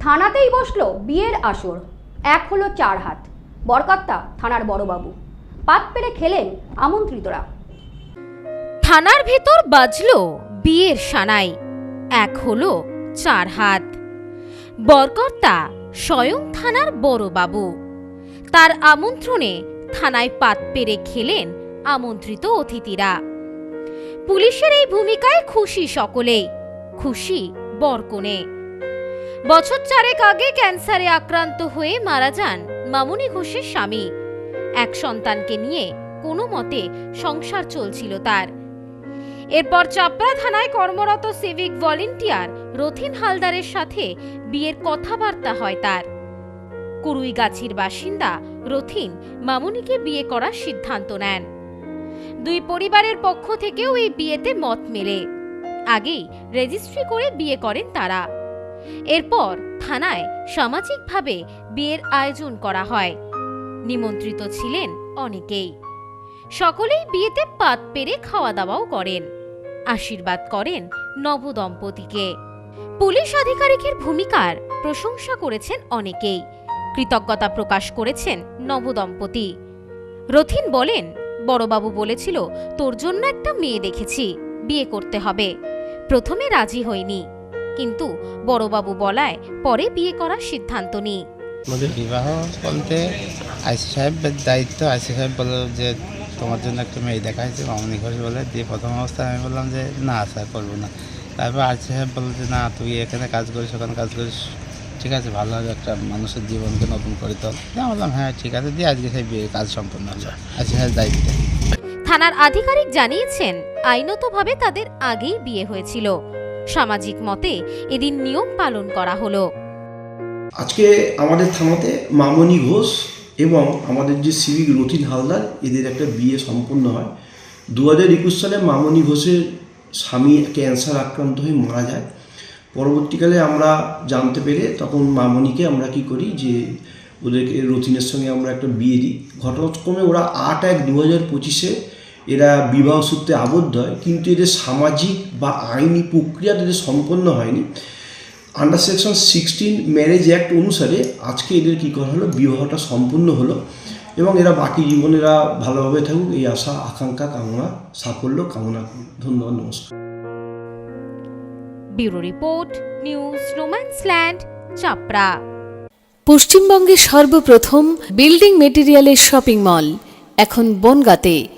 থানাতেই বসল বিয়ের আসর। এক হলো চার হাত। বরকর্তা থানার বড়বাবু। পাত পেরে খেলেন আমন্ত্রিতরা। থানার ভেতর বাজল বিয়ের সানাই। এক হলো চার হাত। বরকর্তা স্বয়ং থানার বড়বাবু। তার আমন্ত্রণে থানায় পাত পেরে খেলেন আমন্ত্রিত অতিথিরা। পুলিশের এই ভূমিকায় খুশি সকলেই। খুশি বরকনে। বছর চারেক আগে ক্যান্সারে আক্রান্ত হয়ে মারা যান মামুনি ঘোষের স্বামী। এক সন্তানকে নিয়ে কোনো মতে সংসার চলছিল তার। এরপর চাপড়া থানায় কর্মরত সিভিক ভলেন্টিয়ার রথিন হালদারের সাথে বিয়ের কথাবার্তা হয় তার। কুরুইগাছির বাসিন্দা রথিন মামুনিকে বিয়ে করার সিদ্ধান্ত নেন। দুই পরিবারের পক্ষ থেকেও এই বিয়েতে মত মেলে। আগেই রেজিস্ট্রি করে বিয়ে করেন তারা। এরপর থানায় সামাজিকভাবে বিয়ের আয়োজন করা হয়। নিমন্ত্রিত ছিলেন অনেকেই। সকলেই বিয়েতে পাত পেরে খাওয়া দাওয়াও করেন। আশীর্বাদ করেন নবদম্পতিকে। পুলিশ আধিকারিকের ভূমিকার প্রশংসা করেছেন অনেকেই। কৃতজ্ঞতা প্রকাশ করেছেন নবদম্পতি। রথিন বলেন, বড়বাবু বলেছিল, তোর জন্য একটা মেয়ে দেখেছি, বিয়ে করতে হবে। প্রথমে রাজি হইনি কিন্তু বড়বাবু বলায় পরে বিয়ে করার সিদ্ধান্ত নিই। আমাদের বিবাহ বলতে আইসি সাহেবের দায়িত্ব আইসি সাহেব বলল যে তোমার জন্য একটা মেয়ে দেখা হয়েছে মামনি ঘোষ বলে দিয়ে প্রথম অবস্থায় আমি বললাম যে না স্যার করব না। তারপর আইসি সাহেব বলল যে না তুই এখানে কাজ করিস ওখানে কাজ করিস ঠিক আছে ভালো হবে একটা মানুষের জীবনকে নতুন করে তো আমি বললাম হ্যাঁ ঠিক আছে দিয়ে আজকে সেই বিয়ে কাজ সম্পন্ন হলো আইসি সাহেব দায়িত্বে। থানার আধিকারিক জানিয়েছেন আইনতভাবে তাদের আগেই বিয়ে হয়েছিল। সামাজিক মতে এদিন নিয়ম পালন করা হলো। আজকে আমাদের থানাতে মামনি ঘোষ এবং আমাদের যে সিভিক রথিন হালদার, এদের একটা বিয়ে সম্পন্ন হয়। দু হাজার একুশ সালে মামনি ঘোষের স্বামী ক্যান্সার আক্রান্ত হয়ে মারা যায়। পরবর্তীকালে আমরা জানতে পেরে তখন মামনিকে আমরা কি করি যে ওদেরকে রথিনের সঙ্গে আমরা একটা বিয়ে দিই। ঘটনাক্রমে ওরা আট এক দু হাজার পঁচিশে এরা বিবাহ সূত্রে আবদ্ধ হয় কিন্তু এদের সামাজিক বা আইনি প্রক্রিয়া এদের সম্পন্ন হয়নি under section sixteen marriage act অনুসারে আজকে এদের কী করা হলো? বিবাহটা সম্পূর্ণ হলো এবং এরা বাকি জীবনেরা ভালোভাবে থাকুক এই আশা আকাঙ্ক্ষা কামনা সাফল্য কামনা করি। ধন্যবাদ নমস্কার। ব্যুরো রিপোর্ট নিউজ রোম্যান্সল্যান্ড চাপড়া। পশ্চিমবঙ্গের সর্বপ্রথম বিল্ডিং মেটেরিয়ালের শপিং মল এখন বনগাঁতে।